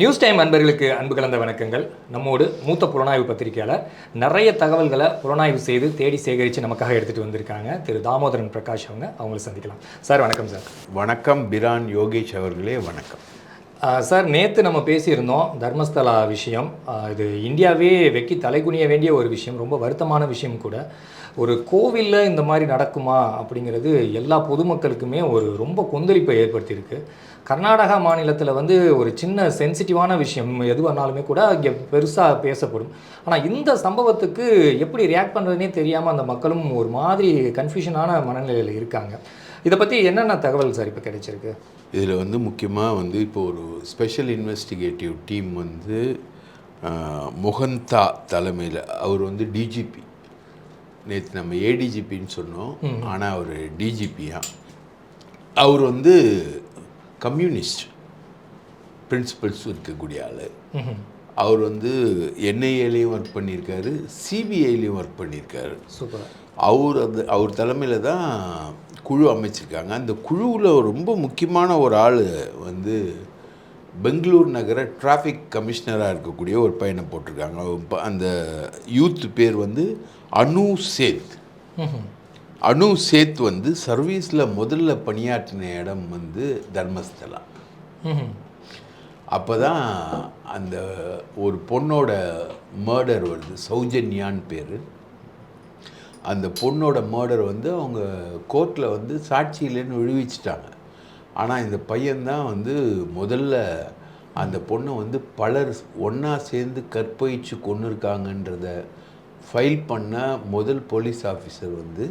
News time அன்பர்களுக்கு அன்பு கலந்த வணக்கங்கள். நம்மோடு மூத்த புலனாய்வு பத்திரிகையாளர் நிறைய தகவல்களை புலனாய்வு செய்து தேடி சேகரித்து நமக்காக எடுத்துகிட்டு வந்திருக்காங்க. திரு தாமோதரன் பிரகாஷ் அவங்க அவங்கள சந்திக்கலாம். சார் வணக்கம் சார். வணக்கம் பிரான் யோகேஷ் அவர்களே வணக்கம். சார் நேற்று நம்ம பேசியிருந்தோம் தர்மஸ்தலா விஷயம். இது இந்தியாவே வெக்கி தலைகுனிய வேண்டிய ஒரு விஷயம் ரொம்ப வருத்தமான விஷயம் கூட. ஒரு கோவிலில் இந்த மாதிரி நடக்குமா அப்படிங்கிறது எல்லா பொதுமக்களுக்குமே ஒரு ரொம்ப கொந்தளிப்பை ஏற்படுத்தியிருக்கு. கர்நாடகா மாநிலத்தில் வந்து ஒரு சின்ன சென்சிட்டிவான விஷயம் எதுவானாலுமே கூட இங்கே பெருசாக பேசப்படும். ஆனால் இந்த சம்பவத்துக்கு எப்படி ரியாக்ட் பண்ணுறதுனே தெரியாமல் அந்த மக்களும் ஒரு மாதிரி கன்ஃபியூஷனான மனநிலையில் இருக்காங்க. இதை பற்றி என்னென்ன தகவல் சார் இப்போ கிடைச்சிருக்கு? இதில் வந்து முக்கியமாக வந்து இப்போ ஒரு ஸ்பெஷல் இன்வெஸ்டிகேட்டிவ் டீம் வந்து முகந்தா தலைமையில் அவர் வந்து டிஜிபி நேற்று நம்ம ஏடிஜிபின்னு சொன்னோம். ஆனால் அவர் டிஜிபியா அவர் வந்து கம்யூனிஸ்ட் பிரின்சிபல்ஸ் இருக்கக்கூடிய ஆள். அவர் வந்து என்ஐஏலையும் ஒர்க் பண்ணியிருக்காரு சிபிஐலையும் ஒர்க் பண்ணியிருக்காரு. சூப்பர். அவர் அந்த அவர் தலைமையில் தான் குழு அமைச்சிருக்காங்க. அந்த குழுவில் ரொம்ப முக்கியமான ஒரு ஆள் வந்து பெங்களூர் நகர டிராஃபிக் கமிஷனராக இருக்கக்கூடிய ஒரு பையனை போட்டிருக்காங்க. ப- அந்த யூத் பேர் வந்து அனு சேத். அனு சேத் வந்து சர்வீஸில் முதல்ல பணியாற்றின இடம் வந்து தர்மஸ்தலா. அப்போ தான் அந்த ஒரு பொண்ணோட மர்டர் வருது. சௌஜன்யான்னு பேர். அந்த பொண்ணோட மர்டர் வந்து அவங்க கோர்ட்டில் வந்து சாட்சியிலேன்னு விழுவிச்சிட்டாங்க ஆனால் இந்த பையன்தான் வந்து முதல்ல அந்த பொண்ணை வந்து பலர் ஒன்றா சேர்ந்து கற்பழிச்சு கொண்டு இருக்காங்கன்றத ஃபைல் பண்ண முதல் போலீஸ் ஆஃபீஸர் வந்து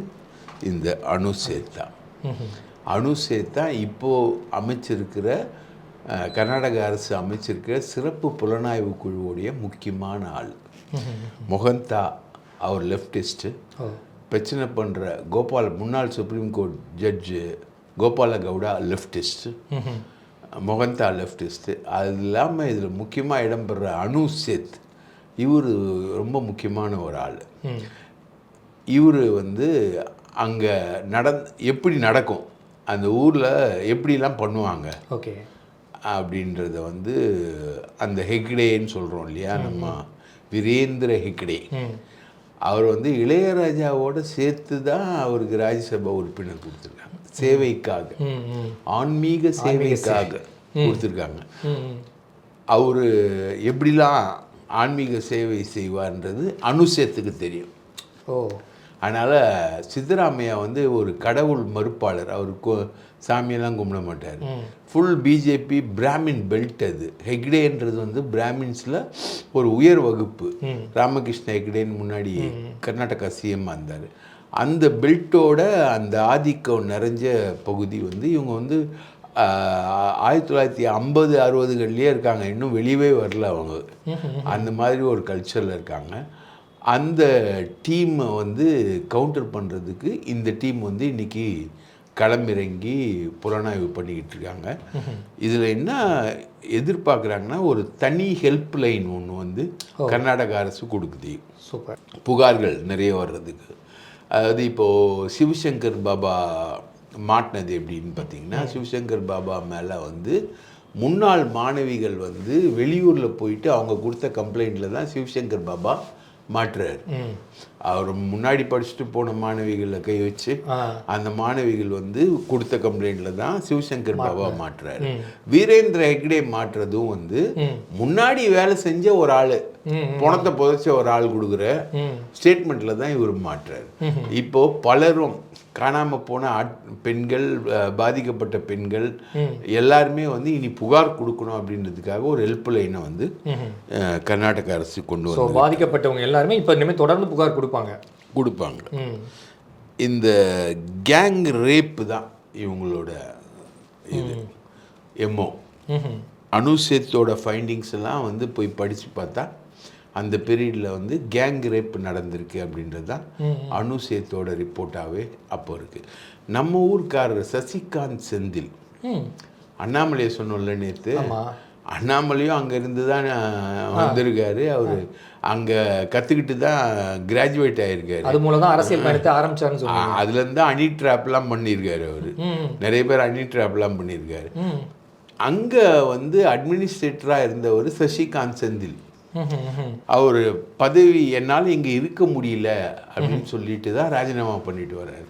இந்த அனு சேத் தான் ம்ஹும். அணு சேர்த்தா இப்போது அமைச்சிருக்கிற கர்நாடக அரசு அமைச்சிருக்கிற சிறப்பு புலனாய்வு குழுவுடைய முக்கியமான ஆள். மொகந்தா அவர் லெஃப்டிஸ்ட்டு பிரச்சனை பண்ணுற கோபால் முன்னாள் supreme court judge Gopala Gowda leftist. Mohanta leftist அது இல்லாமல் இதில் முக்கியமாக இடம்பெற அனு சேத். இவர் ரொம்ப முக்கியமான ஒரு ஆள். இவர் வந்து அங்கே நடந் எப்படி நடக்கும்? அந்த ஊரில் எப்படிலாம் பண்ணுவாங்க? ஓகே. அப்படின்றத வந்து அந்த ஹெக்டேன்னு சொல்கிறோம் இல்லையா? நம்ம வீரேந்திர ஹெக்டே. அவர் வந்து இளையராஜாவோட சேர்த்து தான் அவருக்கு ராஜ்யசபா உறுப்பினர் கொடுத்துருக்காங்க சேவைக்காக ஆன்மீக சேவைக்காக கொடுத்துருக்காங்க. அவர் எப்படிலாம் ஆன்மீக சேவை செய்வார்ன்றது அனுசேத்துக்கு தெரியும். ஓ. அதனால் சித்தராமையா வந்து ஒரு கடவுள் மறுப்பாளர். அவர் சாமியெல்லாம் கும்பிட மாட்டார். ஃபுல் பிஜேபி பிராமின் பெல்ட் அது. ஹெக்டேன்றது வந்து பிராமின்ஸில் ஒரு உயர் வகுப்பு. ராமகிருஷ்ண ஹெக்டேன்னு முன்னாடி கர்நாடகா சிஎம் இருந்தார். அந்த பெல்ட்டோட அந்த ஆதிக்கம் நிறைஞ்ச பகுதி வந்து இவங்க வந்து ஆயிரத்தி தொள்ளாயிரத்தி ஐம்பது அறுபதுகள்லேயே இருக்காங்க. இன்னும் வெளியவே வரல அவங்க. அந்த மாதிரி ஒரு கல்ச்சரில் இருக்காங்க. அந்த டீமை வந்து கவுண்டர் பண்ணுறதுக்கு இந்த டீம் வந்து இன்னைக்கு களமிறங்கி புலனாய்வு பண்ணிக்கிட்டு இருக்காங்க. இதில் என்ன எதிர்பார்க்குறாங்கன்னா ஒரு தனி ஹெல்ப் லைன் ஒன்று வந்து கர்நாடக அரசு கொடுக்குது. சூப்பர். புகார்கள் நிறைய வர்றதுக்கு. அதாவது இப்போது சிவசங்கர் பாபா மாட்டினது எப்படின்னு பார்த்தீங்கன்னா சிவசங்கர் பாபா மேலே வந்து முன்னாள் மாணவிகள் வந்து வெளியூரில் போயிட்டு அவங்க கொடுத்த கம்ப்ளைண்ட்டில் தான் சிவசங்கர் பாபா மாட்டுறாரு. ம். அவர் முன்னாடி படிச்சுட்டு போன மாணவிகளை கை வச்சு அந்த மாணவிகள் வந்து கொடுத்த கம்ப்ளைண்ட்ல தான் சிவசங்கர் பாபா மாட்டுறாரு. வீரேந்திர ஹெக்டே மாட்டுறதும் வந்து முன்னாடி வேலை செஞ்ச ஒரு ஆளு. பணத்தை புதைச்ச ஒரு ஆள் கொடுக்குற ம். ஸ்டேட்மெண்ட்ல தான் இவர் மாட்டுறாரு இப்போ பலரும் காணாம போன பெண்கள் பாதிக்கப்பட்ட பெண்கள் எல்லாருமே வந்து இனி புகார் கொடுக்கணும் அப்படின்றதுக்காக ஒரு ஹெல்ப் லைனை வந்து கர்நாடக அரசு கொண்டு வந்து பாதிக்கப்பட்டவங்க எல்லாருமே இப்போ இனிமேல் தொடர்ந்து புகார் கொடுப்பாங்க. கொடுப்பாங்க. இந்த கேங் ரேப்பு தான் இவங்களோட இது. எம்ஓ. அனுசேத்தோட ஃபைண்டிங்ஸ் எல்லாம் வந்து போய் படித்து பார்த்தா அந்த பீரியடில் வந்து கேங் ரேப் நடந்திருக்கு அப்படின்றது தான் அனுசேத்தோட ரிப்போர்ட்டாகவே அப்போ இருக்குது நம்ம ஊர்க்காரர் சசிகாந்த் செந்தில். அண்ணாமலையை சொன்னோம்ல நேற்று அண்ணாமலையும் அங்கே இருந்து தான் வந்திருக்காரு. அவர் அங்கே கற்றுக்கிட்டு தான் கிராஜுவேட் ஆகிருக்காரு அது மூலம் தான் அரசியல் பயணத்தை ஆரம்பிச்சாருன்னு சொன்னாங்க அதுலேருந்து அணி ட்ராப்லாம் பண்ணியிருக்காரு அவர். நிறைய பேர் அணி ட்ராப்லாம் பண்ணியிருக்காரு. அங்கே வந்து அட்மினிஸ்ட்ரேட்டராக இருந்தவர் சசிகாந்த் செந்தில். அவர் பதவி என்னால் இங்கே இருக்க முடியல அப்படின்னு சொல்லிட்டு தான் ராஜினாமா பண்ணிட்டு வர்றாரு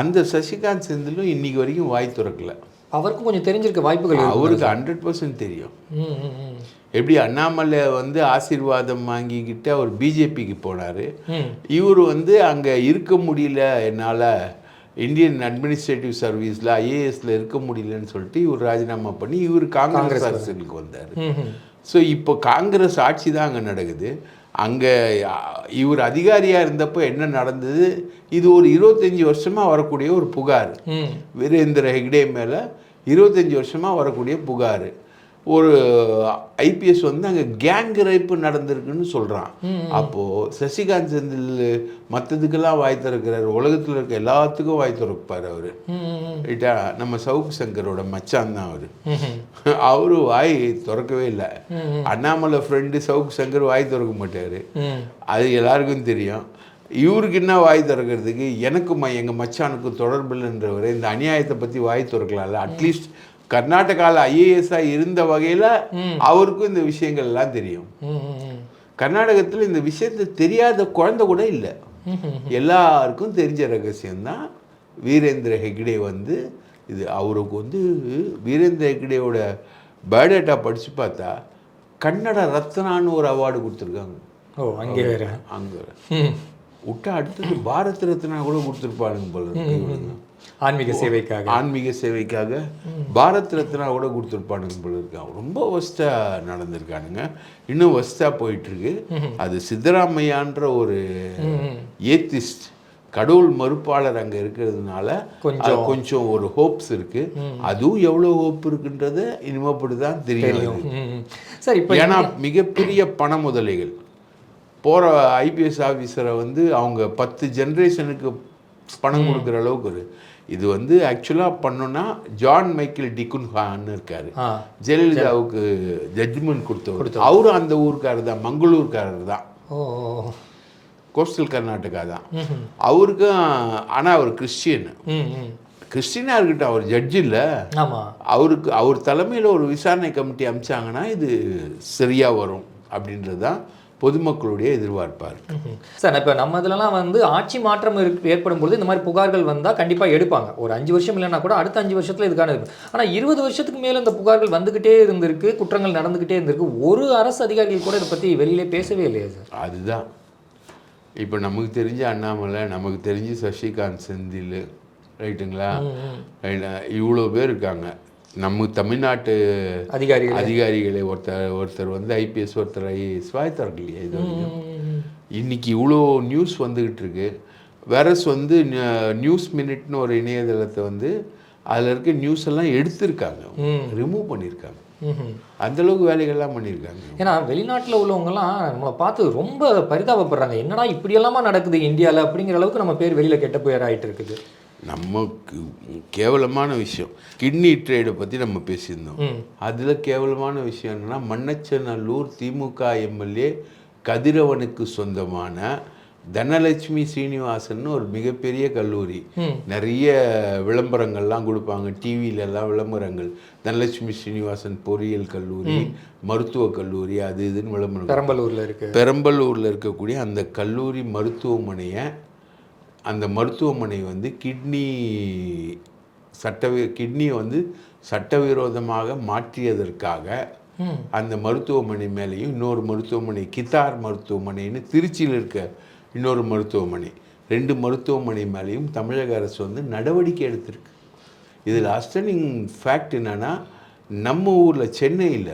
அந்த சசிகாந்த் செந்திலும் இன்னைக்கு வரைக்கும் வாய் திறக்கல அவருக்கும் கொஞ்சம் தெரிஞ்சிருக்க வாய்ப்புகள். அவருக்கு ஹண்ட்ரட் பர்சன்ட் தெரியும். எப்படி அண்ணாமலை வந்து ஆசீர்வாதம் வாங்கிக்கிட்டு அவர் பிஜேபிக்கு போனார். இவர் வந்து அங்கே இருக்க முடியல என்னால் இந்தியன் அட்மினிஸ்ட்ரேட்டிவ் சர்வீஸில் ஐஏஎஸ்ல இருக்க முடியலன்னு சொல்லிட்டு இவர் ராஜினாமா பண்ணி இவர் காங்கிரஸ் அரசுக்கு வந்தார். ஸோ இப்போ காங்கிரஸ் ஆட்சி தான் அங்கே நடக்குது. அங்கே இவர் அதிகாரியாக இருந்தப்போ என்ன நடந்தது? இது ஒரு இருபத்தஞ்சி வருஷமாக வரக்கூடிய ஒரு புகார். வீரேந்திர ஹெக்டே மேலே இருபத்தஞ்சி வருஷமாக வரக்கூடிய புகார். ஒரு ஐபிஎஸ் வந்து அங்கே கேங் ரேப்பு நடந்திருக்குன்னு சொல்கிறான் அப்போது சசிகாந்த் செந்தில் மற்றதுக்கெல்லாம் வாய் திறக்கிறார். உலகத்தில் இருக்க எல்லாத்துக்கும் வாய் திறப்பார் அவர். ரைட்டா நம்ம சவுக்கு சங்கரோட மச்சான் தான் அவர். அவரு வாய் திறக்கவே இல்லை. அண்ணாமலை ஃப்ரெண்டு சவுக்கு சங்கர் வாய் திறக்க மாட்டார். அது எல்லாருக்கும் தெரியும். இவருக்கு என்ன வாய் திறக்கிறதுக்கு எனக்கும் ம- எங்க மச்சானுக்கும் தொடர்பில்லைன்றவர் இந்த அநியாயத்தை பத்தி வாய் திறக்கலாம்ல. அட்லீஸ்ட் கர்நாடகாவில் ஐஏஎஸ்ஸாக இருந்த வகையில் அவருக்கும் இந்த விஷயங்கள் எல்லாம் தெரியும். கர்நாடகத்தில் இந்த விஷயத்தை தெரியாத குழந்தை கூட இல்லை. எல்லாருக்கும் தெரிஞ்ச ரகசியம்தான் வீரேந்திர ஹெக்டே வந்து இது அவருக்கு வந்து வீரேந்திர ஹெக்டேவோட பயோடேட்டா படித்து பார்த்தா கன்னட ரத்னான்னு ஒரு அவார்டு கொடுத்துருக்காங்க ஓ அங்கே வேற அங்கே. விட்டா அடுத்தது பாரத் ரத்னா கூட கொடுத்துருப்பானுங்க போல. ஆன்மீக சேவைக்காக. ஆன்மீக சேவைக்காக பாரத் ரத்னா கூட கொடுத்துருப்பானுங்க போல இருக்கு. ரொம்ப ஒஸ்ட்டாக நடந்திருக்கானுங்க. இன்னும் ஒஸ்ட்டாக போயிட்டுருக்கு. அது சித்தராமையான்ற ஒரு ஏத்திஸ்ட் கடவுள் மறுப்பாளர் அங்கே இருக்கிறதுனால கொஞ்சம். ஒரு ஹோப்ஸ் இருக்கு. அதுவும் எவ்வளோ ஹோப் இருக்குன்றத இனிமேப்படி தான் தெரியும். சார் இப்போ ஏன்னா மிகப்பெரிய பண முதலைகள். போகிற ஐபிஎஸ் ஆஃபீஸரை வந்து அவங்க பத்து ஜென்ரேஷனுக்கு பணம் கொடுக்குற அளவுக்கு ஒரு இது வந்து ஆக்சுவலாக பண்ணோன்னா ஜான் மைக்கேல் டிகுன்ஹான்னு இருக்காரு. ஜெயலலிதாவுக்கு ஜட்ஜ்மெண்ட் கொடுத்தவர். அவரும் அந்த ஊருக்காரர் தான் மங்களூர்காரர் தான். கோஸ்டல் கர்நாடகா தான். அவருக்கும் ஆனால் அவர் கிறிஸ்டியன். கிறிஸ்டினாக இருக்கட்டும் அவர் ஜட்ஜ் இல்லை. அவருக்கு அவர் தலைமையில் ஒரு விசாரணை கமிட்டி அமைச்சாங்கன்னா இது சரியாக வரும். அப்படின்றது தான் பொதுமக்களுடைய எதிர்பார்ப்பாக இருக்கு ம்ஹும். சார் இப்போ நம்ம இதுலலாம் வந்து ஆட்சி மாற்றம் ஏற்படும் பொழுது இந்த மாதிரி புகார்கள் வந்தால் கண்டிப்பாக எடுப்பாங்க. ஒரு அஞ்சு வருஷம் இல்லைன்னா கூட அடுத்த அஞ்சு வருஷத்தில் இதுக்கான இருக்கு. ஆனால் இருபது வருஷத்துக்கு மேலே இந்த புகார்கள் வந்துக்கிட்டே இருந்திருக்கு குற்றங்கள் நடந்துக்கிட்டே இருந்திருக்கு. ஒரு அரசு அதிகாரிகள் கூட இதை பற்றி வெளியிலே பேசவே இல்லையா சார்? அதுதான். இப்போ நமக்கு தெரிஞ்ச அண்ணாமலை நமக்கு தெரிஞ்ச சசிகாந்த் செந்தில் ரைட்டுங்களா? ரைட்டா? இவ்வளோ பேர் இருக்காங்க. நம்ம தமிழ்நாட்டு அதிகாரிகள். அதிகாரிகளை ஒருத்தர் ஒருத்தர் வந்து ஐபிஎஸ் ஒருத்தர் ஐஏஎஸ் வாய் திறக்கலையே இது வரைக்கும். ம், இன்னைக்கு இவ்வளோ நியூஸ் வந்துக்கிட்டு இருக்கு வேறஸ் வந்து நியூஸ் மினிட்னு ஒரு இணையதளத்தை வந்து அதில் இருக்க நியூஸ் எல்லாம் எடுத்திருக்காங்க. ரிமூவ் பண்ணியிருக்காங்க. அந்த அளவுக்கு வேலைகள்லாம் பண்ணியிருக்காங்க ஏன்னா வெளிநாட்டில் உள்ளவங்கலாம் நம்மளை பார்த்து ரொம்ப பரிதாபப்படுறாங்க. என்னடா இப்படியெல்லாமா நடக்குது இந்தியாவில் அப்படிங்கிற அளவுக்கு நம்ம பேர் வெளியில் கெட்ட பேர் ஆயிட்டு இருக்குது நமக்கு கேவலமான விஷயம். கிட்னி ட்ரேடை பற்றி நம்ம பேசியிருந்தோம். அதில் கேவலமான விஷயம் என்னன்னா மண்ணச்சநல்லூர் திமுக எம்எல்ஏ கதிரவனுக்கு சொந்தமான தனலட்சுமி சீனிவாசன் ஒரு மிகப்பெரிய கல்லூரி. நிறைய விளம்பரங்கள்லாம் கொடுப்பாங்க. டிவியில எல்லாம் விளம்பரங்கள். தனலட்சுமி ஸ்ரீனிவாசன் பொறியியல் கல்லூரி மருத்துவக் கல்லூரி அது இதுன்னு விளம்பரம். பெரம்பலூரில் இருக்கு. பெரம்பலூரில் இருக்கக்கூடிய அந்த கல்லூரி மருத்துவமனையை அந்த மருத்துவமனை வந்து கிட்னி சட்டவி கிட்னியை வந்து சட்டவிரோதமாக மாற்றியதற்காக அந்த மருத்துவமனை மேலேயும் இன்னொரு மருத்துவமனை கித்தார் மருத்துவமனைன்னு திருச்சியில் இருக்க இன்னொரு மருத்துவமனை ரெண்டு மருத்துவமனை மேலேயும் தமிழக அரசு வந்து நடவடிக்கை எடுத்திருக்கு. இதில் அஸ்டனிங் ஃபேக்ட் என்னன்னா நம்ம ஊரில் சென்னையில்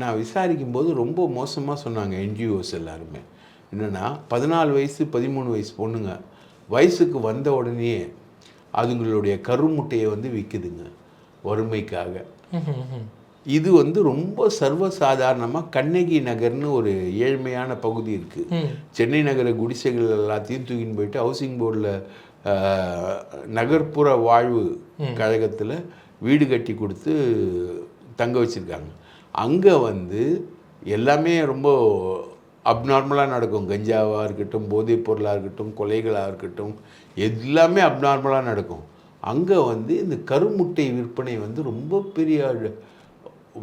நான் விசாரிக்கும் போது ரொம்ப மோசமாக சொன்னாங்க என்ஜிஓஸ் எல்லாருமே. என்னென்னா பதினாலு வயசு பதிமூணு வயசு பொண்ணுங்க. வயசுக்கு வந்த உடனே அதுங்களுடைய கருமுட்டையை வந்து விற்குதுங்க வறுமைக்காக. இது வந்து ரொம்ப சர்வசாதாரணமாக கண்ணகி நகர்னு ஒரு ஏழ்மையான பகுதி இருக்குது சென்னை நகர குடிசைகள் எல்லாத்தையும் தூக்கின்னு போயிட்டு ஹவுசிங் போர்டில் நகர்ப்புற வாழ்வு கழகத்தில் வீடு கட்டி கொடுத்து தங்க வச்சுருக்காங்க. அங்கே வந்து எல்லாமே ரொம்ப அப்நார்மலாக நடக்கும். கஞ்சாவாக இருக்கட்டும் போதைப் பொருளாக இருக்கட்டும் கொலைகளாக இருக்கட்டும் எல்லாமே அப்நார்மலாக நடக்கும். அங்கே வந்து இந்த கருமுட்டை விற்பனை வந்து ரொம்ப பெரிய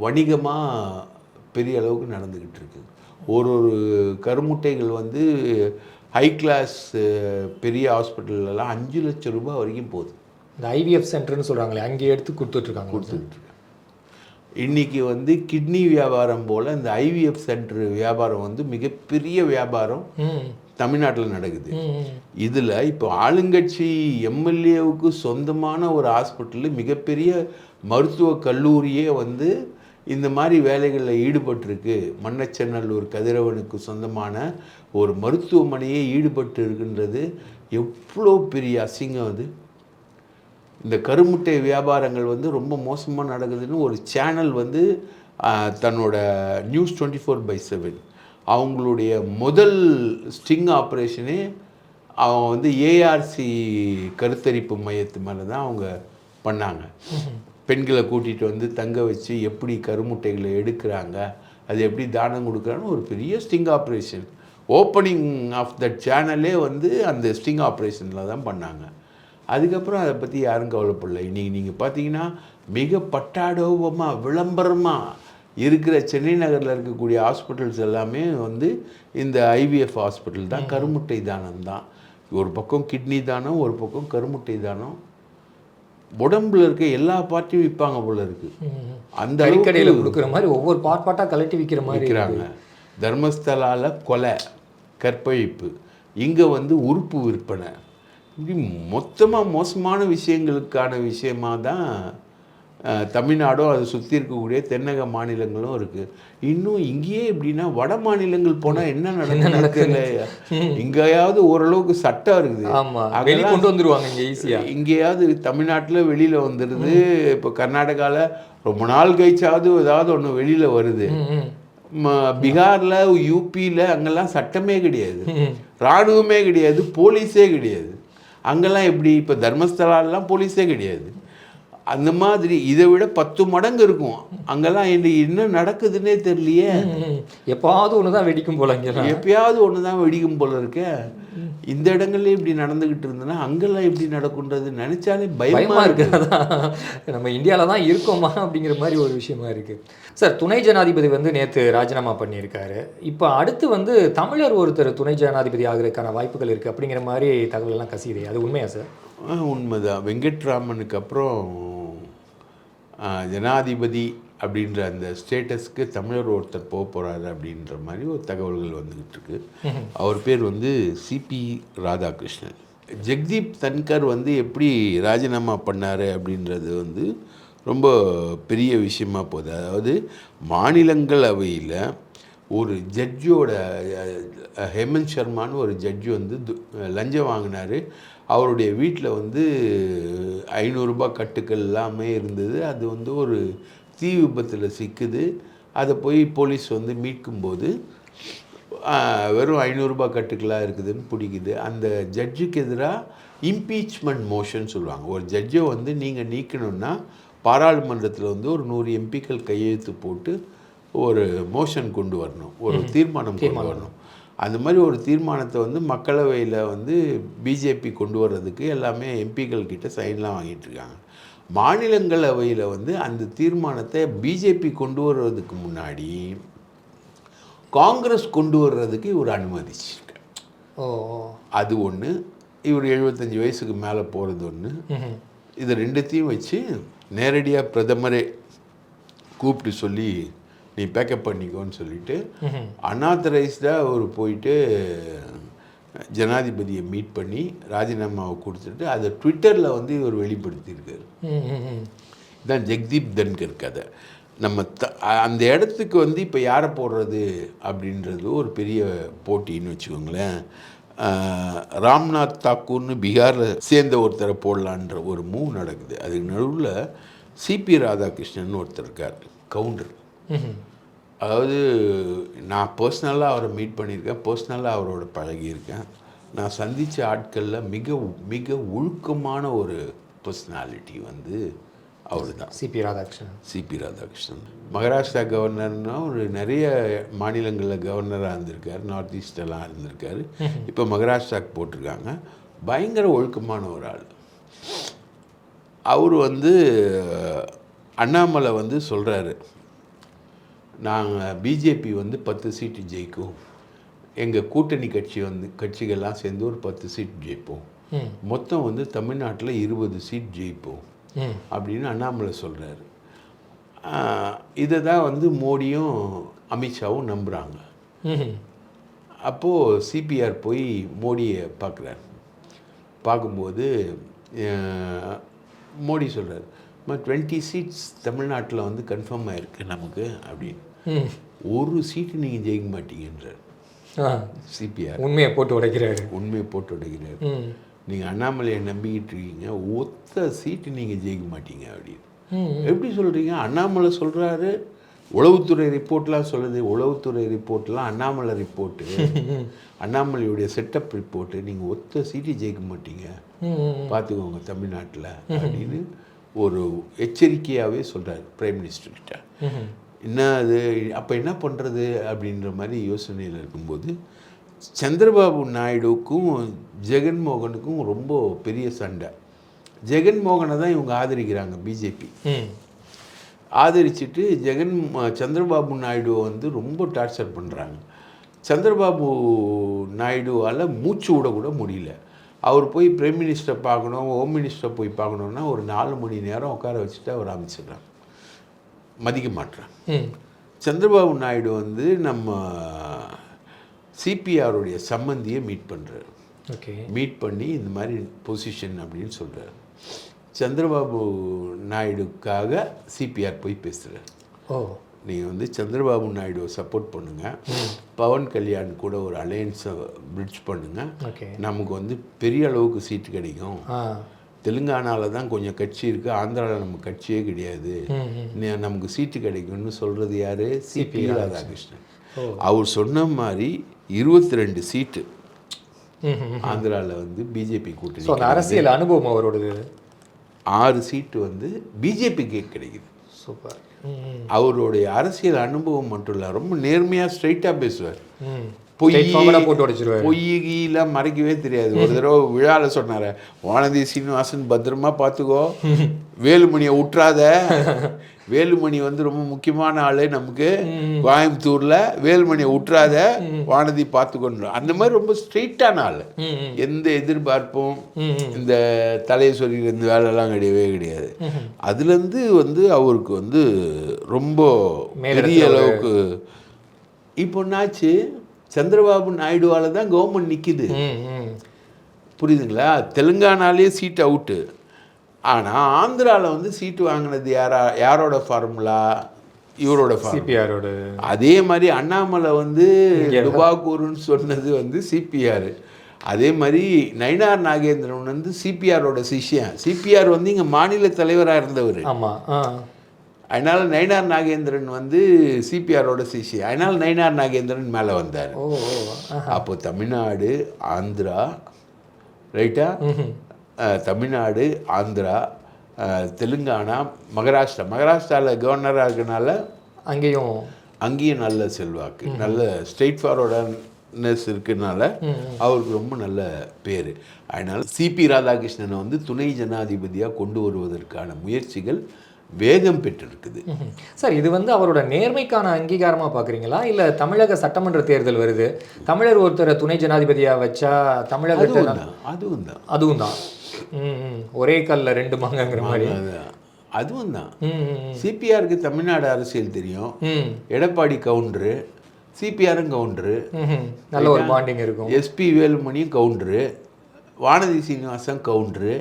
வணிகமாக பெரிய அளவுக்கு நடந்துக்கிட்டு இருக்கு. ஒரு ஒரு கருமுட்டைகள் வந்து ஹை கிளாஸ் பெரிய ஹாஸ்பிட்டல்லலாம் அஞ்சு லட்சம் ரூபாய் வரைக்கும் போகுது. இந்த ஐவிஎஃப் சென்டர்னு சொல்றாங்களே அங்கே எடுத்து கொடுத்துட்ருக்காங்க கொடுத்துக்கிட்டு இன்னைக்கு வந்து கிட்னி வியாபாரம் போல் இந்த ஐவிஎஃப் சென்டர் வியாபாரம் வந்து மிகப்பெரிய வியாபாரம் தமிழ்நாட்டில் நடக்குது. இதில் இப்போ ஆளுங்கட்சி எம்எல்ஏவுக்கு சொந்தமான ஒரு ஹாஸ்பிட்டலு மிகப்பெரிய மருத்துவக் கல்லூரியே வந்து இந்த மாதிரி வேலைகளில் ஈடுபட்டிருக்கு. மண்ணச்சநல்லூர் கதிரவனுக்கு சொந்தமான ஒரு மருத்துவமனையே ஈடுபட்டு இருக்கின்றது எவ்வளோ பெரிய அசிங்கம் அது. இந்த கருமுட்டை வியாபாரங்கள் வந்து ரொம்ப மோசமாக நடக்குதுன்னு ஒரு சேனல் வந்து தன்னோட news twenty four by seven அவங்களுடைய முதல் ஸ்டிங் ஆப்ரேஷனே அவங்க வந்து ஏஆர்சி கருத்தரிப்பு மையத்து மேலே தான் அவங்க பண்ணாங்க. பெண்களை கூட்டிகிட்டு வந்து தங்க வச்சு எப்படி கருமுட்டைகளை எடுக்கிறாங்க அது எப்படி தானம் கொடுக்குறான்னு ஒரு பெரிய sting operation opening of the சேனலே வந்து அந்த ஸ்டிங் ஆப்ரேஷனில் தான் பண்ணாங்க. அதுக்கப்புறம் அதை பற்றி யாரும் கவலைப்படல. இன்றைக்கி நீங்கள் பார்த்தீங்கன்னா மிக பட்டாடோபமாக விளம்பரமாக இருக்கிற சென்னை நகரில் இருக்கக்கூடிய ஹாஸ்பிட்டல்ஸ் எல்லாமே வந்து இந்த ஐவிஎஃப் ஹாஸ்பிட்டல் தான். கருமுட்டை தானம் தான். ஒரு பக்கம் கிட்னி தானம் ஒரு பக்கம் கருமுட்டை தானம். உடம்புல இருக்க எல்லா பார்ட்டியும் விற்பாங்க போல இருக்கு. அந்த அளவுக்கு கொடுக்குற மாதிரி ஒவ்வொரு பார்ட் பார்ட்டாக கலட்டி விற்கிற மாதிரி விற்கிறாங்க தர்மஸ்தலால கொலை கற்பழிப்பு. இங்கே வந்து உறுப்பு விற்பனை. இப்படி மொத்தமாக மோசமான விஷயங்களுக்கான விஷயமா தான் அஹ், தமிழ்நாடும் அதை சுற்றி இருக்கக்கூடிய தென்னக மாநிலங்களும் இருக்குது இன்னும் இங்கேயே எப்படின்னா வட மாநிலங்கள் போனால் என்ன நடக்குது? இங்கேயாவது ஓரளவுக்கு சட்டம் இருக்குது. ஆமா. வெளியே கொண்டு வந்துருவாங்க இங்கே ஈஸியா எங்கேயாவது தமிழ்நாட்டில் வெளியில் வந்துடுது இப்போ கர்நாடகாவில் ரொம்ப நாள் கழிச்சாவது ஏதாவது ஒன்று வெளியில் வருது. பீகார்ல யூபியில் அங்கெல்லாம் சட்டமே கிடையாது. இராணுவமே கிடையாது. போலீஸே கிடையாது. அங்கெல்லாம் எப்படி இப்போ தர்மஸ்தலாலாம் போலீஸே கிடையாது. அந்த மாதிரி இதை விட பத்து மடங்கு இருக்கும். அங்கெல்லாம் என்ன என்ன நடக்குதுன்னே தெரியலையே. எப்பாவது ஒன்று தான் வெடிக்கும் போல இங்கெல்லாம் எப்பயாவது ஒன்று தான் வெடிக்கும் போல இருக்க. இந்த இடங்கள்ல இப்படி நடந்துகிட்டு இருந்ததுன்னா அங்கெல்லாம் எப்படி நடக்குன்றது நினைச்சாலே பயமா பயமா இருக்கு. இருக்கு. அதான். நம்ம இந்தியாவில் தான் இருக்கோமா அப்படிங்கிற மாதிரி ஒரு விஷயமா இருக்கு. சார் துணை ஜனாதிபதி வந்து நேற்று ராஜினாமா பண்ணியிருக்காரு. இப்போ அடுத்து வந்து தமிழர் ஒருத்தர் துணை ஜனாதிபதி ஆகிறதுக்கான வாய்ப்புகள் இருக்கு அப்படிங்கிற மாதிரி தகவல் எல்லாம் கசியுது. அது உண்மையா சார்? உண்மைதான். வெங்கட்ராமனுக்கு அப்புறம் ஜனாதிபதி அப்படின்ற அந்த ஸ்டேட்டஸ்க்கு தமிழர் ஒருத்தர் போக போகிறாரு அப்படின்ற மாதிரி ஒரு தகவல்கள் வந்துக்கிட்டு இருக்கு. அவர் பேர் வந்து சிபி ராதாகிருஷ்ணன். ஜெக்தீப் தன்கர் வந்து எப்படி ராஜினாமா பண்ணார் அப்படின்றது வந்து ரொம்ப பெரிய விஷயமா போகுது. அதாவது மாநிலங்களவையில் ஒரு ஜட்ஜோட ஹேமந்த் சர்மான்னு ஒரு ஜட்ஜு வந்து லஞ்சம் வாங்கினார். அவருடைய வீட்டில் வந்து ஐநூறுரூபா கட்டுக்கள் எல்லாமே இருந்தது. அது வந்து ஒரு தீ விபத்தில் சிக்குது. அதை போய் போலீஸ் வந்து மீட்கும்போது வெறும் ஐநூறுரூபா கட்டுக்களாக இருக்குதுன்னு பிடிக்குது. அந்த ஜட்ஜுக்கு எதிராக இம்பீச்மெண்ட் மோஷன் சொல்லுவாங்க. ஒரு ஜட்ஜை வந்து நீங்கள் நீக்கணும்னா பாராளுமன்றத்தில் வந்து ஒரு நூறு எம்பிக்கள் கையெழுத்து போட்டு ஒரு மோஷன் கொண்டு வரணும். ஒரு தீர்மானம் கொண்டு வரணும். அந்த மாதிரி ஒரு தீர்மானத்தை வந்து மக்களவையில் வந்து பிஜேபி கொண்டு வர்றதுக்கு எல்லாமே எம்பிக்கள் கிட்ட சைன்லாம் வாங்கிட்டு இருக்காங்க மாநிலங்களவையில் வந்து அந்த தீர்மானத்தை பிஜேபி கொண்டு வர்றதுக்கு முன்னாடி காங்கிரஸ் கொண்டு வர்றதுக்கு இவர் அனுமதிச்சிருக்கார் ஓ. அது ஒன்று இவர் எழுபத்தஞ்சி வயசுக்கு மேலே போகிறது ஒன்று. இது ரெண்டுத்தையும் வச்சு நேரடியாக பிரதமரே கூப்பிட்டு சொல்லி நீ பேக்கப் பண்ணிக்கோன்னு சொல்லிட்டு. அன்ஆத்தரைஸ்டாக அவர் போயிட்டு ஜனாதிபதியை மீட் பண்ணி ராஜினாமாவை கொடுத்துட்டு அதை ட்விட்டரில் வந்து இவர் வெளிப்படுத்தியிருக்காரு. இதான் ஜெக்தீப் தன்கர் கதை நம்ம த அந்த இடத்துக்கு வந்து இப்போ யாரை போடுறது அப்படின்றது ஒரு பெரிய போட்டின்னு வச்சுக்கோங்களேன் ராம்நாத் தாக்கூர்னு பீகாரில் சேர்ந்த ஒருத்தரை போடலான்ற ஒரு மூவ் நடக்குது அதுக்கு நடுவில் சிபி ராதாகிருஷ்ணன் ஒருத்தர் இருக்கார் கவுண்டர். அதாவது நான் பர்சனலாக அவரை மீட் பண்ணியிருக்கேன். பர்சனலாக அவரோட பழகியிருக்கேன். நான் சந்தித்த ஆட்களில் மிக மிக ஒழுக்கமான ஒரு பர்சனாலிட்டி வந்து அவர் தான் சிபி ராதாகிருஷ்ணன். சிபி ராதாகிருஷ்ணன். மகாராஷ்டிரா கவர்னர்னா ஒரு நிறைய மாநிலங்களில் கவர்னராக இருந்திருக்காரு. நார்த் ஈஸ்டெல்லாம் இருந்திருக்காரு. இப்போ மகாராஷ்டிராக்கு போட்டிருக்காங்க. பயங்கர ஒழுக்கமான ஒரு ஆள். அவர் வந்து அண்ணாமலை வந்து சொல்கிறாரு நாங்கள் பிஜேபி வந்து பத்து சீட்டு ஜெயிக்கும். எங்கள் கூட்டணி கட்சி வந்து கட்சிகள்லாம் சேர்ந்து ஒரு பத்து சீட் ஜெயிப்போம். மொத்தம் வந்து தமிழ்நாட்டில் இருபது சீட் ஜெயிப்போம். அப்படின்னு அண்ணாமலை சொல்கிறாரு இதை தான் வந்து மோடியும் அமித்ஷாவும் நம்புகிறாங்க அப்போது சிபிஆர் போய் மோடியை பார்க்குறாரு. பார்க்கும்போது மோடி சொல்கிறார் டுவெண்ட்டி சீட்ஸ் தமிழ்நாட்டில் வந்து கன்ஃபார்ம் ஆயிருக்கு நமக்கு அப்படின்னு. ஒரு சீட்டு நீங்கள் ஜெயிக்க மாட்டீங்கன்றார் சிபிஆர். உண்மையை போட்டு உடைக்கிறாரு. உண்மையை போட்டு உடைக்கிறார். நீங்கள் அண்ணாமலையை நம்பிக்கிட்டு இருக்கீங்க. ஒத்த சீட்டு நீங்கள் ஜெயிக்க மாட்டீங்க அப்படின்னு. எப்படி சொல்கிறீங்க அண்ணாமலை சொல்கிறாரு உளவுத்துறை ரிப்போர்ட்லாம் சொல்லுது. உளவுத்துறை ரிப்போர்ட்லாம் அண்ணாமலை ரிப்போர்ட்டு. அண்ணாமலையுடைய செட்டப் ரிப்போர்ட்டு. நீங்கள் ஒத்த சீட்டு ஜெயிக்க மாட்டீங்க. பார்த்துக்கோங்க தமிழ்நாட்டில் அப்படின்னு ஒரு எச்சரிக்கையாகவே சொல்கிறார் பிரைம் மினிஸ்டர்கிட்ட என்ன அது? அப்போ என்ன பண்ணுறது அப்படின்ற மாதிரி யோசனையில் இருக்கும்போது சந்திரபாபு நாயுடுவுக்கும் ஜெகன்மோகனுக்கும் ரொம்ப பெரிய சண்டை. ஜெகன்மோகனை தான் இவங்க ஆதரிக்கிறாங்க பிஜேபி ஆதரிச்சிட்டு ஜெகன் சந்திரபாபு நாயுடுவை வந்து ரொம்ப டார்ச்சர் பண்ணுறாங்க சந்திரபாபு நாயுடுவால் மூச்சு விட கூட முடியல. அவர் போய் பிரைம் மினிஸ்டர் பார்க்கணும் ஹோம் மினிஸ்டர் போய் பார்க்கணுன்னா ஒரு நாலு மணி நேரம் உட்கார வச்சுட்டு அவர் அமைச்சிடுறாங்க மதிக்க மாட்டுறாங்க ம். சந்திரபாபு நாயுடு வந்து நம்ம சிபிஆருடைய சம்மந்தியை மீட் பண்ணுறாரு ஓகே. மீட் பண்ணி இந்த மாதிரி பொசிஷன் அப்படின்னு சொல்கிறார் சந்திரபாபு நாயுடுக்காக சிபிஆர் போய் பேசுகிறார் ஓ. நீங்கள் வந்து சந்திரபாபு நாயுடுவை சப்போர்ட் பண்ணுங்கள் பவன் கல்யாண் கூட ஒரு அலையன்ஸை பிரிட்ஜ் பண்ணுங்கள் ஓகே. நமக்கு வந்து பெரிய அளவுக்கு சீட்டு கிடைக்கும். தெலுங்கானாவில் தான் கொஞ்சம் கட்சி இருக்குது ஆந்திராவில் நம்ம கட்சியே கிடையாது. நமக்கு சீட்டு கிடைக்கும்னு சொல்கிறது யார்? சிபி ராதாகிருஷ்ணன். அவர் சொன்ன மாதிரி இருபத்தி ரெண்டு சீட்டு ஆந்திராவில் வந்து பிஜேபி கூட்டணி அரசியல் அனுபவம் அவரோடது? ஆறு சீட்டு வந்து பிஜேபிக்கு கிடைக்குது. சூப்பர். அவருடைய அரசியல் அனுபவம் மட்டும் இல்லை ரொம்ப நேர்மையாக ஸ்ட்ரைட்டாக பேசுவார். போட்டு உடைச்சிருவாரு பொய்யெல்லாம் மறைக்கவே தெரியாது. ஒரு தடவை விழாவில் சொன்னார் வானதி சீனிவாசன் பத்திரமா பார்த்துக்கோ வேலுமணியை விட்றாத வேலுமணி வந்து ரொம்ப முக்கியமான ஆளு நமக்கு. கோயம்புத்தூர்ல வேலுமணியை விட்றாத வானதி பார்த்துக்கணும் அந்த மாதிரி ரொம்ப ஸ்ட்ரெயிட்டான ஆள். எந்த எதிர்பார்ப்பும் இந்த தலையை சொல்லி இந்த வேலைலாம் கிடையவே கிடையாது. அதுலேருந்து வந்து அவருக்கு வந்து ரொம்ப பெரிய அளவுக்கு இப்போ என்னாச்சு? சந்திரபாபு நாயுடுவால தான் கவர்மெண்ட் நிற்கிது புரியுதுங்களா? தெலுங்கானாலே சீட் அவுட்டு ஆனால் ஆந்திராவில் வந்து சீட்டு வாங்கினது யாரா யாரோட ஃபார்முலா இவரோட ஃபார்முலா சிபிஆரோட. அதே மாதிரி அண்ணாமலை வந்து டுபாக்கூருன்னு சொன்னது வந்து சிபிஆர். அதே மாதிரி நயினார் நாகேந்திரன் வந்து சிபிஆரோட சிஷ்யன். சிபிஆர் வந்து இங்கே மாநில தலைவராக இருந்தவர். ஆமாம் அதனால நயினார் நாகேந்திரன் வந்து சிபிஆரோட சிஷ்யன் அதனால நயினார் நாகேந்திரன் மேலே வந்தார். அப்போ தமிழ்நாடு ஆந்திரா ரைட்டா? தமிழ்நாடு ஆந்திரா தெலுங்கானா மகாராஷ்டிரா. மகாராஷ்டிராவில் கவர்னராக இருக்கனால அங்கேயும் அங்கேயும் நல்ல செல்வாக்கு. நல்ல ஸ்ட்ரெயிட் ஃபார்வர்டானஸ் இருக்கனால அவருக்கு ரொம்ப நல்ல பேர். அதனால் சிபி ராதாகிருஷ்ணனை வந்து துணை ஜனாதிபதியாக கொண்டு வருவதற்கான முயற்சிகள் வேகம் பெற்றிருக்குது. சார் இது வந்து அவரோட நேர்மைக்கான அங்கீகாரமா பார்க்குறீங்களா இல்லை தமிழக சட்டமன்ற தேர்தல் வருது தமிழர் ஒருத்தரை துணை ஜனாதிபதியா வச்சா தமிழகத்தை அதுவும் தான் அதுவும் தான். ஒரே கல்ல ரெண்டு மாங்கங்கிற மாதிரி. அது- அதுவும் தான். சிபிஆருக்கு தமிழ்நாடு அரசியல் தெரியும். எடப்பாடி கவுண்டரு சிபிஆரும் கவுண்டரு. நல்ல ஒரு பாண்டிங் இருக்கும். எஸ்பி வேலுமணியும் கவுண்டரு. வானதி சீனிவாசன் கவுண்டரு.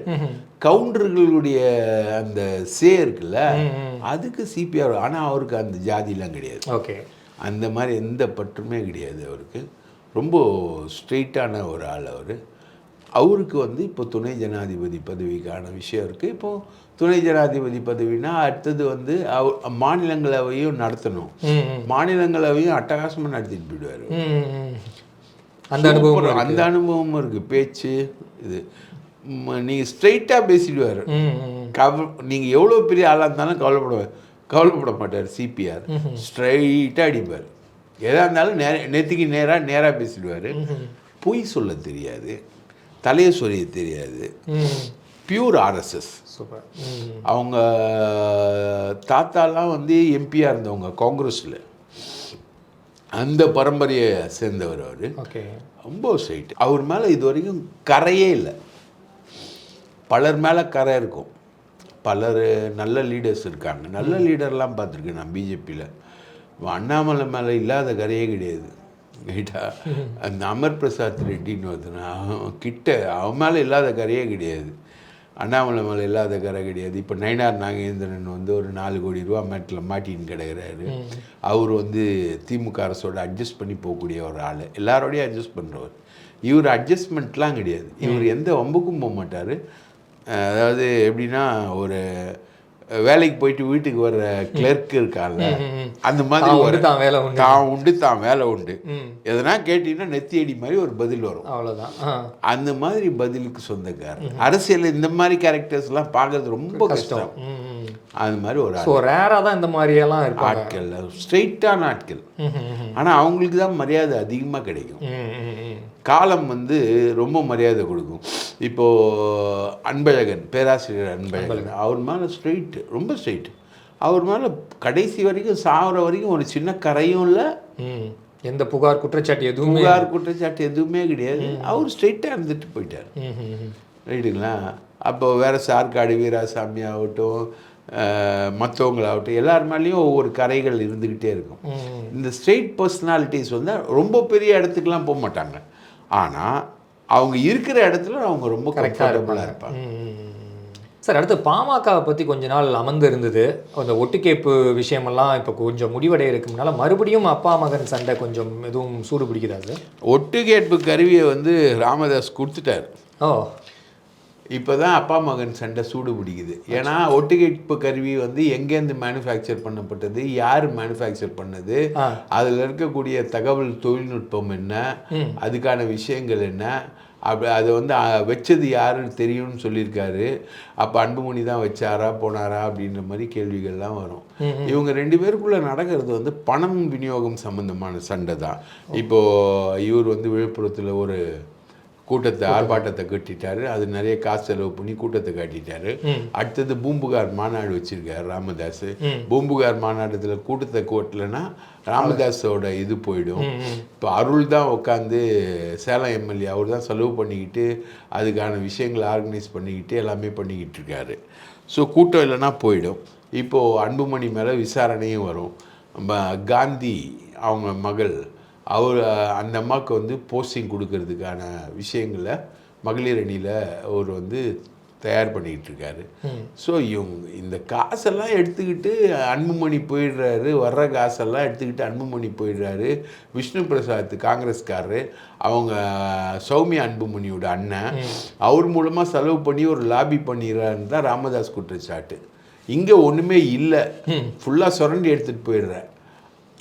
கவுண்டர்களுடைய அந்த சே இருக்குல்ல. அதுக்கு சிபிஆர் ஆனால் அவருக்கு அந்த ஜாதிலாம் கிடையாது ஓகே அந்த மாதிரி எந்த பற்றுமே கிடையாது அவருக்கு ரொம்ப ஸ்ட்ரெயிட்டான ஒரு ஆள் அவர் அவருக்கு வந்து இப்போ துணை ஜனாதிபதி பதவிக்கான விஷயம் இருக்குது இப்போ துணை ஜனாதிபதி பதவினா அடுத்தது வந்து அவர் மாநிலங்களவையும் நடத்தணும். மாநிலங்களவையும் அட்டகாசமாக நடத்திட்டு போயிடுவார். அந்த அனுபவம். அந்த அனுபவமும் இருக்குது பேச்சு இது. நீங்கள் ஸ்ட்ரைட்டாக பேசிடுவார். கவ நீங்கள் எவ்வளோ பெரிய ஆளாக இருந்தாலும் கவலைப்பட கவலைப்பட மாட்டார் சிபிஆர் ஸ்ட்ரைட்டாக அடிப்பார். எதாக இருந்தாலும் நேர நேற்றுக்கு நேராக நேராக பேசிடுவார். பொய் சொல்ல தெரியாது. தலையை சொரிய தெரியாது. Pure RSS super. அவங்க தாத்தாலாம் வந்து எம்பியாக இருந்தவங்க காங்கிரஸில். அந்த பரம்பரையை சேர்ந்தவர் அவர். ஓகே. ரொம்ப ஸ்ட்ரைட் அவர் மேலே இது வரைக்கும் கரையே இல்லை. பலர் மேலே கரை இருக்கும். பலர் நல்ல லீடர்ஸ் இருக்காங்க. நல்ல லீடர்லாம் பார்த்துருக்கேன் நான் பிஜேபியில் அண்ணாமலை மேலே இல்லாத கரையே கிடையாது. ரைட்டா அந்த அமர் பிரசாத் ரெட்டின்னு ஒருத்தன் அவன் கிட்ட அவன் மேலே இல்லாத கரையே கிடையாது. அண்ணாமலை மேலே இல்லாத கரை கிடையாது. இப்போ நயினார் நாகேந்திரன் வந்து ஒரு நாலு கோடி ரூபா மேட்டில் மாட்டின்னு கிடக்கிறாரு. அவர் வந்து திமுக அரசோட அட்ஜஸ்ட் பண்ணி போகக்கூடிய ஒரு ஆள். எல்லாரோடையும் அட்ஜஸ்ட் பண்ணுறவர் இவர் அட்ஜஸ்ட்மெண்ட்லாம் கிடையாது. இவர் எந்த வம்புக்கும் போக மாட்டார் அதாவது எப்படின்னா ஒரு வேலைக்கு போயிட்டு வீட்டுக்கு வர்ற கிளர்க் இருக்காங்க அந்த மாதிரி ஒரு உண்டு தான் வேலை உண்டு. தான் உண்டு தான் வேலை உண்டு. எதனா கேட்டீங்கன்னா நெத்தி அடி மாதிரி ஒரு பதில் வரும். அவ்வளோதான் அந்த மாதிரி பதிலுக்கு சொந்தக்காரர். அரசியல் இந்த மாதிரி கேரக்டர்ஸ்லாம் பார்க்கறது ரொம்ப கஷ்டம். அது மாதிரி ஒரு. ஸோ ரேராக தான் இந்த மாதிரியெல்லாம் இருப்பாங்க. ஆட்கள் ஸ்ட்ரெயிட்டான ஆட்கள். ஆனால் அவங்களுக்கு தான் மரியாதை அதிகமாக கிடைக்கும். காலம் வந்து ரொம்ப மரியாதை கொடுக்கும். இப்போது அன்பழகன் பேராசிரியர் அன்பழகன் அவர் மேலே ஸ்ட்ரெயிட் ரொம்ப ஸ்ட்ரெயிட் அவர் மேலே கடைசி வரைக்கும் சாகிற வரைக்கும் ஒரு சின்ன கரையும் இல்லை. எந்த புகார் குற்றச்சாட்டு எதுவுமே புகார் குற்றச்சாட்டு எதுவுமே கிடையாது. அவர் ஸ்ட்ரெயிட்டாக இருந்துட்டு போயிட்டார். ரைட்டுங்களா? அப்போ வேறு சார்காடு வீராசாமி ஆகட்டும் மற்றவங்களாகட்டும் எல்லார் மேலேயும் ஒவ்வொரு கரைகள் இருந்துக்கிட்டே இருக்கும். இந்த ஸ்ட்ரெயிட் பர்சனாலிட்டிஸ் வந்து ரொம்ப பெரிய இடத்துக்குலாம் போக மாட்டாங்க. ஆனால் அவங்க இருக்கிற இடத்துல அவங்க ரொம்ப கம்ஃபர்டபுளாக இருப்பாங்க. சார் அடுத்து பாமகவை பற்றி கொஞ்ச நாள் அமர்ந்து இருந்தது அந்த ஒட்டுக்கேப்பு விஷயமெல்லாம் இப்போ கொஞ்சம் முடிவடைய இருக்குனால மறுபடியும் அப்பா மகன் சண்டை கொஞ்சம் எதுவும் சூடு பிடிக்குதா சார்? ஒட்டுக்கேட்பு கருவியை வந்து ராமதாஸ் கொடுத்துட்டார். ஓ. இப்போ தான் அப்பா மகன் சண்டை சூடு பிடிக்குது. ஏன்னா ஒட்டுக்கேட்பு கருவி வந்து எங்கேருந்து மேனுஃபேக்சர் பண்ணப்பட்டது யார் மேனுஃபேக்சர் பண்ணது. அதில் இருக்கக்கூடிய தகவல் தொழில்நுட்பம் என்ன அதுக்கான விஷயங்கள் என்ன அப்படி அதை வந்து வச்சது யாருன்னு தெரியும்னு சொல்லியிருக்காரு. அப்போ அன்புமணி தான் வச்சாரா போனாரா அப்படின்ற மாதிரி கேள்விகள்லாம் வரும். இவங்க ரெண்டு பேருக்குள்ளே நடக்கிறது வந்து பணம் விநியோகம் சம்பந்தமான சண்டை தான். இப்போது இவர் வந்து விழுப்புரத்தில் ஒரு கூட்டத்தை ஆர்ப்பாட்டத்தை கட்டிட்டாரு. அது நிறைய காசு செலவு பண்ணி கூட்டத்தை காட்டிட்டாரு. அடுத்தது பூம்புகார் மாநாடு வச்சிருக்காரு ராமதாஸ் பூம்புகார் மாநாடுல கூட்டத்தை கூட்டலைன்னா ராமதாஸோட இது போயிடும். இப்போ அருள் தான் உட்காந்து சேலம் எம்எல்ஏ அவர் தான் செலவு பண்ணிக்கிட்டு அதுக்கான விஷயங்களை ஆர்கனைஸ் பண்ணிக்கிட்டு எல்லாமே பண்ணிக்கிட்டு இருக்காரு. ஸோ கூட்டம் இல்லைன்னா போயிடும். இப்போது அன்புமணி மேலே விசாரணையும் வரும். காந்தி அவங்க மகள் அவர் அந்த அம்மாவுக்கு வந்து போஸ்டிங் கொடுக்கறதுக்கான விஷயங்களை மகளிர் அணியில் அவர் வந்து தயார் பண்ணிக்கிட்டு இருக்காரு. ஸோ இவங்க இந்த காசெல்லாம் எடுத்துக்கிட்டு அன்புமணி போயிடுறாரு. வர்ற காசெல்லாம் எடுத்துக்கிட்டு அன்புமணி போயிடுறாரு. விஷ்ணு பிரசாத் காங்கிரஸ்காரரு. அவங்க சௌமியா அன்புமணியோட அண்ணன். அவர் மூலமாக செலவு பண்ணி ஒரு லாபி பண்ணிடுறாருன்னு தான் ராமதாஸ் குற்றச்சாட்டு. இங்கே ஒன்றுமே இல்லை. ஃபுல்லாக சுரண்டி எடுத்துகிட்டு போயிடுற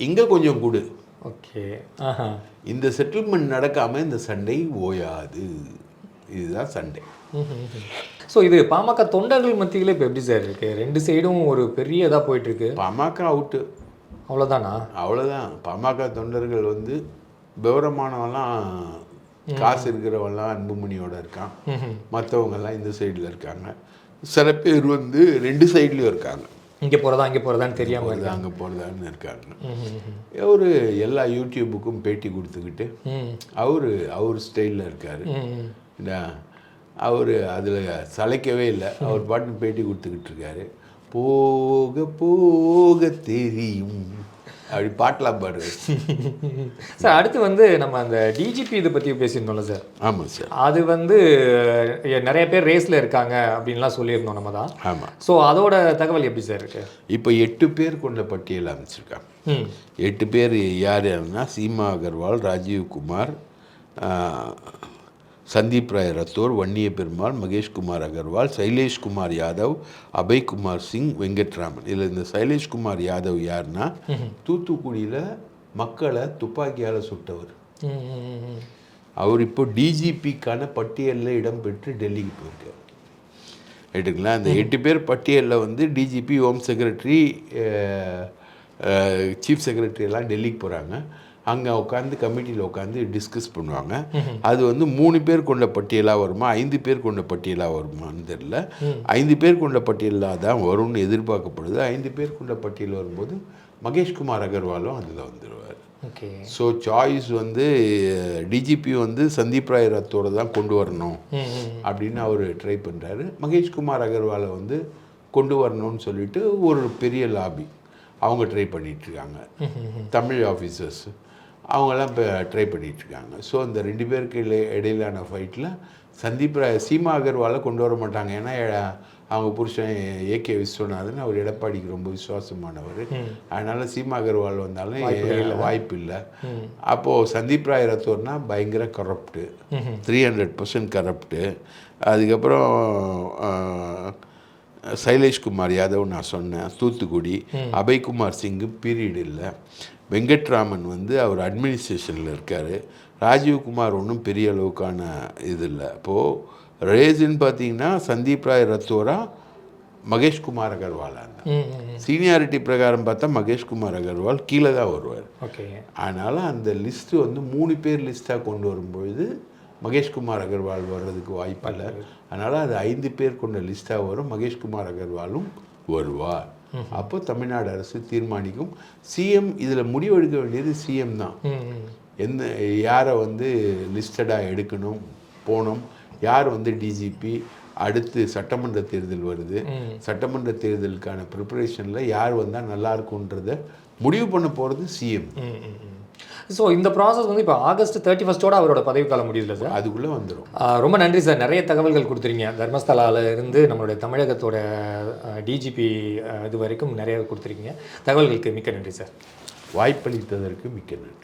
இங்கே கொஞ்சம் கொடு. ஓகே. ஆஹா. இந்த செட்டில்மெண்ட் நடக்காமல் இந்த சண்டை ஓயாது. இதுதான் சண்டை. ஸோ இது பாமக தொண்டர்கள் மத்தியில் இப்போ எப்படி சார் இருக்கு? ரெண்டு சைடும் ஒரு பெரிய இதாக போயிட்டு இருக்கு பாமக அவுட்டு அவ்வளோதானா அவ்வளோதான் பாமக தொண்டர்கள் வந்து விவரமானவெல்லாம் காசு இருக்கிறவன்லாம் அன்புமணியோட இருக்கான். மற்றவங்கெல்லாம் இந்த சைடில் இருக்காங்க. சில பேர் வந்து ரெண்டு சைட்லேயும் இருக்காங்க. இங்கே போகிறதா இங்கே போகிறதான்னு தெரியாமல் போகிறது அங்கே போகிறதான்னு இருக்காங்க. அவர் எல்லா யூடியூபுக்கும் பேட்டி கொடுத்துக்கிட்டு அவர் அவர் ஸ்டைலில் இருக்கார். அவர் அதில் சளைக்கவே இல்லை. அவர் பாட்டு பேட்டி கொடுத்துக்கிட்டு இருக்காரு. போக போக தெரியும். அப்படி பாட்டெலாம் பாடுறாரு சார் அடுத்து வந்து நம்ம அந்த டிஜிபி இதை பற்றி பேசியிருந்தோம்ல சார். ஆமாம் சார். அது வந்து நிறைய பேர் ரேஸில் இருக்காங்க அப்படின்லாம் சொல்லியிருந்தோம் நம்ம தான். ஆமாம் ஸோ அதோட தகவல் எப்படி சார் இருக்கு? இப்போ எட்டு பேர் கொண்ட பட்டியல் அமைச்சிருக்காங்க. எட்டு பேர் யார் யாருன்னா சீமா அகர்வால் ராஜீவ் குமார் சந்தீப் ராய் ரத்தோர் வன்னிய பெருமாள் மகேஷ்குமார் அகர்வால் சைலேஷ்குமார் யாதவ் அபய்குமார் சிங் வெங்கட்ராமன். இதில் இந்த சைலேஷ்குமார் யாதவ் யாருன்னா தூத்துக்குடியில் மக்களை துப்பாக்கியால் சுட்டவர். அவர் இப்போ டிஜிபிக்கான பட்டியலில் இடம் பெற்று டெல்லிக்கு போயிருக்கார். ரைட்டுங்களா அந்த எட்டு பேர் பட்டியலில் வந்து DGP home secretary chief secretary எல்லாம் டெல்லிக்கு போகிறாங்க அங்கே உட்காந்து கமிட்டியில் உட்காந்து டிஸ்கஸ் பண்ணுவாங்க. அது வந்து மூணு பேர் கொண்ட பட்டியலாக வருமா? ஐந்து பேர் கொண்ட பட்டியலாக வருமான்னு தெரியல. ஐந்து பேர் கொண்ட பட்டியலாக தான் வரும்னு எதிர்பார்க்கப்படுது. ஐந்து பேர் கொண்ட பட்டியல் வரும்போது மகேஷ்குமார் அகர்வாலும் அதில் வந்துடுவார் ஓகே. ஸோ சாய்ஸ் வந்து டிஜிபி வந்து சந்தீப் ராய் ரத்தோட தான் கொண்டு வரணும் அப்படின்னு அவர் ட்ரை பண்ணுறாரு மகேஷ்குமார் அகர்வாலை வந்து கொண்டு வரணும்னு சொல்லிட்டு ஒரு பெரிய லாபி அவங்க ட்ரை பண்ணிகிட்ருக்காங்க தமிழ் ஆஃபீஸர்ஸ் அவங்கெல்லாம் இப்போ ட்ரை பண்ணிகிட்ருக்காங்க ஸோ இந்த ரெண்டு பேருக்கு இல்லை இடையிலான ஃபைட்டில் சந்தீப் ராய் சீமா அகர்வாலை கொண்டு வர மாட்டாங்க. ஏன்னா அவங்க புருஷன் ஏகே விஸ்வநாதன் அவர் எடப்பாடிக்கு ரொம்ப விசுவாசமானவர். அதனால சீமா அகர்வால் வந்தாலும் வாய்ப்பு இல்லை. அப்போது சந்தீப் ராய் ரத்தோர்னா பயங்கர corrupt three hundred percent corrupt அதுக்கப்புறம் சைலேஷ்குமார் யாதவ் நான் சொன்னேன். தூத்துக்குடி. அபய்குமார் சிங்கு பீரியட் இல்லை. வெங்கட்ராமன் வந்து அவர் அட்மினிஸ்ட்ரேஷனில் இருக்கார். ராஜீவ்குமார் ஒன்றும் பெரிய அளவுக்கான இது இல்லை. அப்போது ரேஸ்ன்னு பார்த்தீங்கன்னா சந்தீப் ராய் ரத்தோரா மகேஷ்குமார் அகர்வாலா சீனியாரிட்டி பிரகாரம் பார்த்தா மகேஷ்குமார் அகர்வால் கீழே தான் வருவார். ஓகே. அதனால் அந்த லிஸ்ட்டு வந்து மூணு பேர் லிஸ்ட்டாக கொண்டு வரும்பொழுது மகேஷ்குமார் அகர்வால் வர்றதுக்கு வாய்ப்பில்லை அதனால் அது ஐந்து பேர் கொண்ட லிஸ்ட்டாக வரும். மகேஷ்குமார் அகர்வாலும் வருவார். அப்போ தமிழ்நாடு அரசு தீர்மானிக்கும். சிஎம் இதில் முடிவெடுக்க வேண்டியது சிஎம் தான். எந்த யாரை வந்து லிஸ்டடாக எடுக்கணும் போகணும் யார் வந்து டிஜிபி அடுத்து சட்டமன்ற தேர்தல் வருது. சட்டமன்ற தேர்தலுக்கான ப்ரிப்பரேஷனில் யார் வந்தால் நல்லா இருக்குன்றத முடிவு பண்ண போகிறது சிஎம். ஸோ இந்த ப்ராசஸ் வந்து இப்போ ஆகஸ்ட் தேர்ட்டி ஃபஸ்ட்டோட அவரோட பதவிக்காலம் முடியுதுல சார் அதுக்குள்ளே வந்துடும் ரொம்ப நன்றி சார் நிறைய தகவல்கள் கொடுத்துருங்க தர்மஸ்தலால இருந்து நம்மளுடைய தமிழகத்தோட டிஜிபி இது வரைக்கும் நிறைய கொடுத்துருக்கீங்க. தகவல்களுக்கு மிக்க நன்றி சார் வாய்ப்பளித்ததற்கு மிக்க நன்றி.